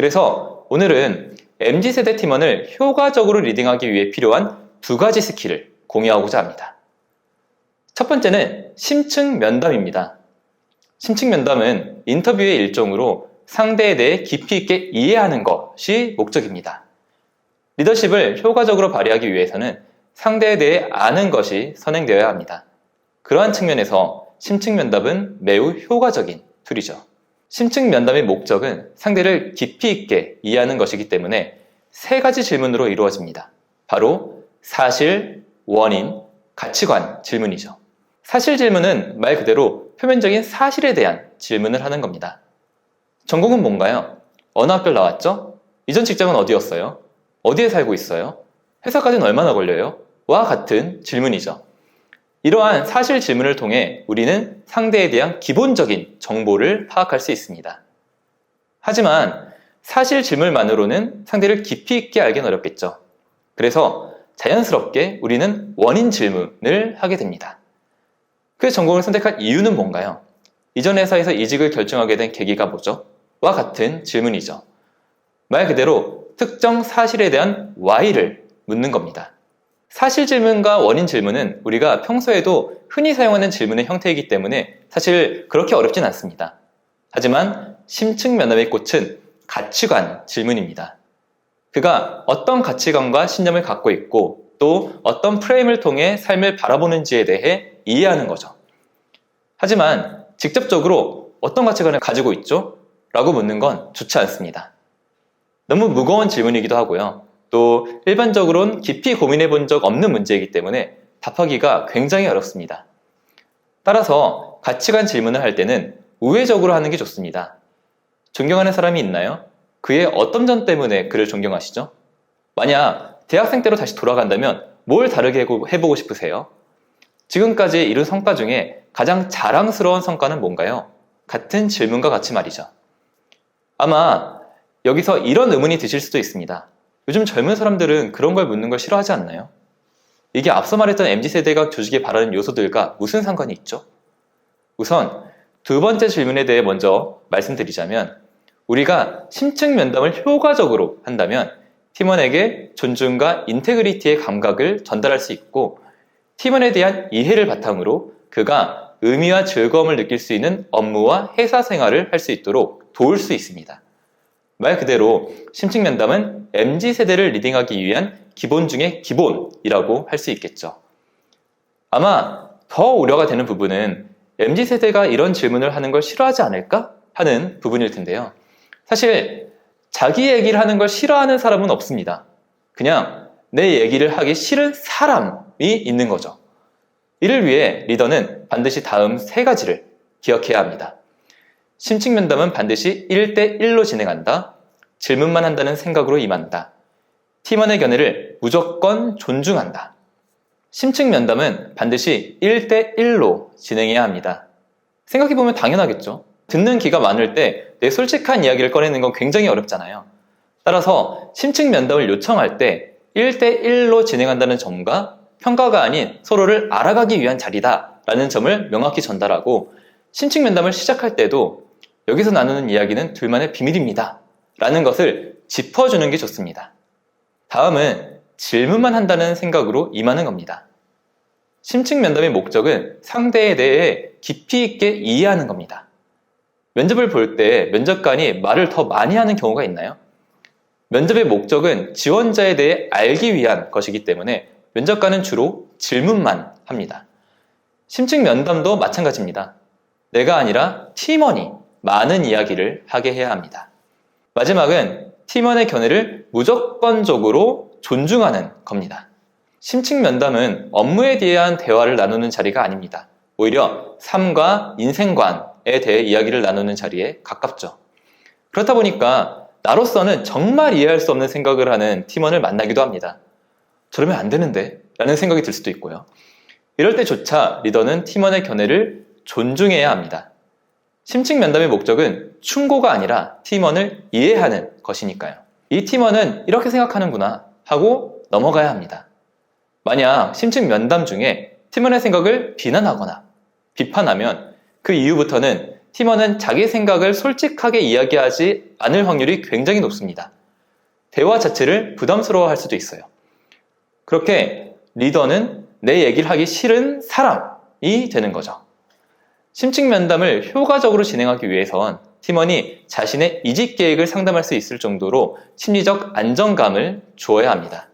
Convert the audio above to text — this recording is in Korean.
그래서 오늘은 MZ세대 팀원을 효과적으로 리딩하기 위해 필요한 두 가지 스킬을 공유하고자 합니다. 첫 번째는 심층 면담입니다. 심층 면담은 인터뷰의 일종으로 상대에 대해 깊이 있게 이해하는 것이 목적입니다. 리더십을 효과적으로 발휘하기 위해서는 상대에 대해 아는 것이 선행되어야 합니다. 그러한 측면에서 심층 면담은 매우 효과적인 툴이죠. 심층 면담의 목적은 상대를 깊이 있게 이해하는 것이기 때문에 세 가지 질문으로 이루어집니다. 바로 사실, 원인, 가치관 질문이죠. 사실 질문은 말 그대로 표면적인 사실에 대한 질문을 하는 겁니다. 전공은 뭔가요? 어느 학교를 나왔죠? 이전 직장은 어디였어요? 어디에 살고 있어요? 회사까지는 얼마나 걸려요? 와 같은 질문이죠. 이러한 사실 질문을 통해 우리는 상대에 대한 기본적인 정보를 파악할 수 있습니다. 하지만 사실 질문만으로는 상대를 깊이 있게 알기는 어렵겠죠. 그래서 자연스럽게 우리는 원인 질문을 하게 됩니다. 그 전공을 선택한 이유는 뭔가요? 이전 회사에서 이직을 결정하게 된 계기가 뭐죠? 와 같은 질문이죠. 말 그대로 특정 사실에 대한 why를 묻는 겁니다. 사실 질문과 원인 질문은 우리가 평소에도 흔히 사용하는 질문의 형태이기 때문에 사실 그렇게 어렵진 않습니다. 하지만 심층 면담의 꽃은 가치관 질문입니다. 그가 어떤 가치관과 신념을 갖고 있고 또 어떤 프레임을 통해 삶을 바라보는지에 대해 이해하는 거죠. 하지만 직접적으로 어떤 가치관을 가지고 있죠? 라고 묻는 건 좋지 않습니다. 너무 무거운 질문이기도 하고요. 또 일반적으로는 깊이 고민해 본 적 없는 문제이기 때문에 답하기가 굉장히 어렵습니다. 따라서 가치관 질문을 할 때는 우회적으로 하는 게 좋습니다. 존경하는 사람이 있나요? 그의 어떤 점 때문에 그를 존경하시죠? 만약 대학생 때로 다시 돌아간다면 뭘 다르게 해보고 싶으세요? 지금까지 이룬 성과 중에 가장 자랑스러운 성과는 뭔가요? 같은 질문과 같이 말이죠. 아마 여기서 이런 의문이 드실 수도 있습니다. 요즘 젊은 사람들은 그런 걸 묻는 걸 싫어하지 않나요? 이게 앞서 말했던 MZ세대가 조직에 바라는 요소들과 무슨 상관이 있죠? 우선 두 번째 질문에 대해 먼저 말씀드리자면 우리가 심층 면담을 효과적으로 한다면 팀원에게 존중과 인테그리티의 감각을 전달할 수 있고 팀원에 대한 이해를 바탕으로 그가 의미와 즐거움을 느낄 수 있는 업무와 회사 생활을 할 수 있도록 도울 수 있습니다. 말 그대로 심층 면담은 MZ 세대를 리딩하기 위한 기본 중의 기본이라고 할 수 있겠죠. 아마 더 우려가 되는 부분은 MZ 세대가 이런 질문을 하는 걸 싫어하지 않을까 하는 부분일 텐데요. 사실 자기 얘기를 하는 걸 싫어하는 사람은 없습니다. 그냥 내 얘기를 하기 싫은 사람이 있는 거죠. 이를 위해 리더는 반드시 다음 세 가지를 기억해야 합니다. 심층 면담은 반드시 1대1로 진행한다. 질문만 한다는 생각으로 임한다. 팀원의 견해를 무조건 존중한다. 심층 면담은 반드시 1대1로 진행해야 합니다. 생각해보면 당연하겠죠. 듣는 기가 많을 때 내 솔직한 이야기를 꺼내는 건 굉장히 어렵잖아요. 따라서 심층 면담을 요청할 때 1대1로 진행한다는 점과 평가가 아닌 서로를 알아가기 위한 자리다라는 점을 명확히 전달하고 심층 면담을 시작할 때도 여기서 나누는 이야기는 둘만의 비밀입니다. 라는 것을 짚어주는 게 좋습니다. 다음은 질문만 한다는 생각으로 임하는 겁니다. 심층 면담의 목적은 상대에 대해 깊이 있게 이해하는 겁니다. 면접을 볼 때 면접관이 말을 더 많이 하는 경우가 있나요? 면접의 목적은 지원자에 대해 알기 위한 것이기 때문에 면접관은 주로 질문만 합니다. 심층 면담도 마찬가지입니다. 내가 아니라 팀원이 많은 이야기를 하게 해야 합니다. 마지막은 팀원의 견해를 무조건적으로 존중하는 겁니다. 심층 면담은 업무에 대한 대화를 나누는 자리가 아닙니다. 오히려 삶과 인생관에 대해 이야기를 나누는 자리에 가깝죠. 그렇다 보니까 나로서는 정말 이해할 수 없는 생각을 하는 팀원을 만나기도 합니다. 저러면 안 되는데? 라는 생각이 들 수도 있고요. 이럴 때조차 리더는 팀원의 견해를 존중해야 합니다. 심층 면담의 목적은 충고가 아니라 팀원을 이해하는 것이니까요. 이 팀원은 이렇게 생각하는구나 하고 넘어가야 합니다. 만약 심층 면담 중에 팀원의 생각을 비난하거나 비판하면 그 이후부터는 팀원은 자기 생각을 솔직하게 이야기하지 않을 확률이 굉장히 높습니다. 대화 자체를 부담스러워할 수도 있어요. 그렇게 리더는 내 얘기를 하기 싫은 사람이 되는 거죠. 심층 면담을 효과적으로 진행하기 위해선 팀원이 자신의 이직 계획을 상담할 수 있을 정도로 심리적 안정감을 주어야 합니다.